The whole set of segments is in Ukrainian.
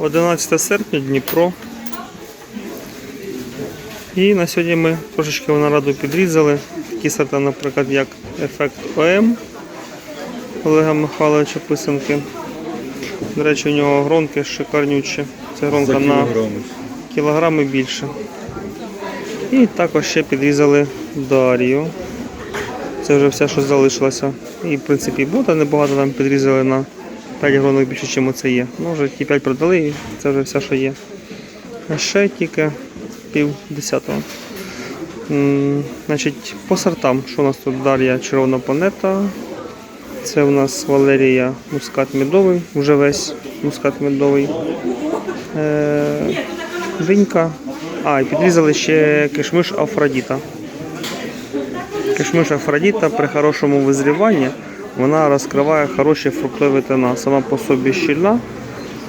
11 серпня, Дніпро. І на сьогодні ми трошечки винограду підрізали. Такі сорта, наприклад, як ефект ОМ Олега Михайловича Писанки. До речі, у нього гронки шикарнючі. Це гронка на кілограми більше. І також ще підрізали Дар'ю. Це вже все, що залишилося. І в принципі бота небагато там підрізали на 5 гронок більше, ніж це є. Ну, вже ті 5 продали і це вже все, що є. А ще тільки пів десятого. Значить, по сортам, що у нас тут Дар'я червона планета. Це у нас Валерія мускат медовий, вже весь мускат медовий. Е, Винька. А, і підрізали ще кишмиш Афродіта. Кишмиш Афродіта при хорошому визріванні вона розкриває хороші фруктові тона. Сама по собі щільна.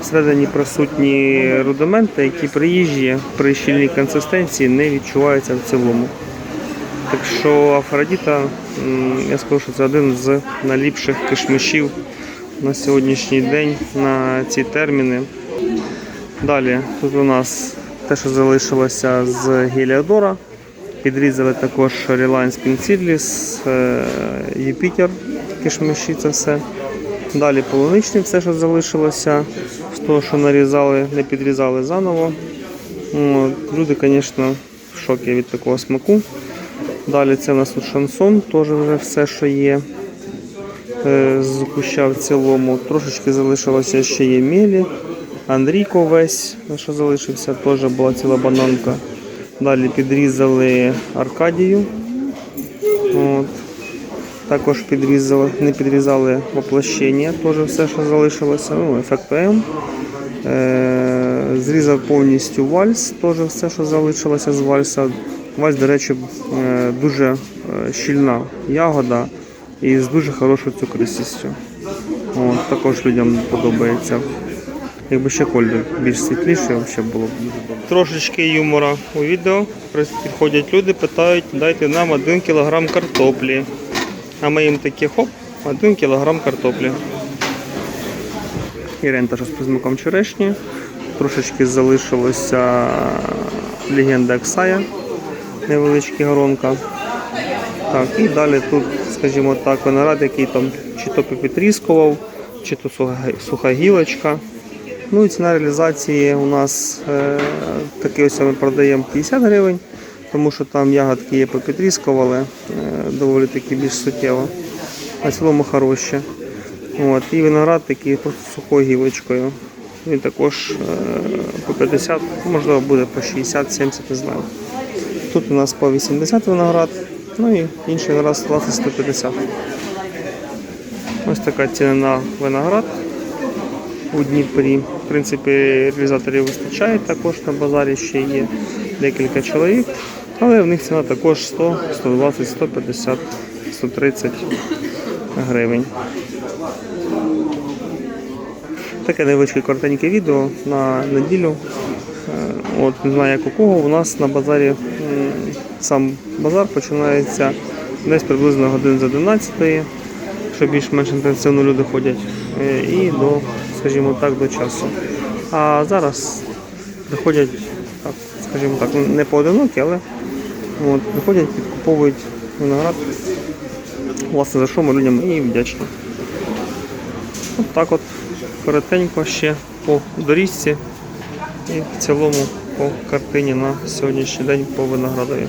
Всередині присутні рудименти, які при їжі при щільній консистенції не відчуваються в цілому. Так що Афродіта, я скажу, що це один з найліпших кишмишів на сьогоднішній день на ці терміни. Далі тут у нас те, що залишилося з Геліодора. Підрізали також Reliance Pincidlis, е, Юпітер, кишмиші це все. Далі полуничний, все, що залишилося, з того, що нарізали, не підрізали заново. От, Люди, звісно, в шокі від такого смаку. Далі це у нас тут шансон, теж вже все, що є. Е, З куща в цілому. Трошечки залишилося ще є мелі. Андрійко весь, що залишився, теж була ціла бананка. Далі підрізали Аркадію. От. Також підрізали, не підрізали воплощення, теж все, що залишилося. Ну, ефект М. Е, зрізав повністю вальс, теж все, що залишилося з вальса. Вальс, до речі, е, дуже е, щільна ягода і з дуже хорошою цукристістю. От, також людям подобається. Якби ще колір більш світліший, взагалі було б. Трошечки юмора у відео. Підходять люди, питають, дайте нам 1 кг картоплі. А ми їм такі хоп, 1 кг картоплі. І рента з призмаком черешні. Трошечки залишилося легенда Аксая, невеличка горонка. Так, і далі тут, скажімо так, виноград, який там чи то попітріскував, чи то суха гілочка. Ну і ціна реалізації у нас е, такий ось ми продаємо 50 гривень, тому що там ягодки є попітріскували, е, доволі таки більш суттєво. А цілому хороші. От, і виноград такий просто сухою гілочкою. Він також е, по 50, можливо буде по 60-70, не знаю. Тут у нас по 80 виноград, ну і інший виноград 120-150. Ось така ціна на виноград у Дніпрі. В принципі, реалізаторів вистачає також на базарі ще є декілька чоловік, але в них ціна також 100, 120, 150, 130 гривень. Таке невеличке коротеньке відео на неділю. Е, От, не знаю, як у кого. У нас на базарі сам базар починається десь приблизно годин з 11 що більш-менш інтенсивно люди ходять, е, і до, скажімо так, до часу. А зараз приходять, так, скажімо так, не поодинокі, але от, приходять, підкуповують виноград. Власне, за що ми людям і вдячні. От так от коротенько ще по доріжці і в цілому по картині на сьогоднішній день по виноградові.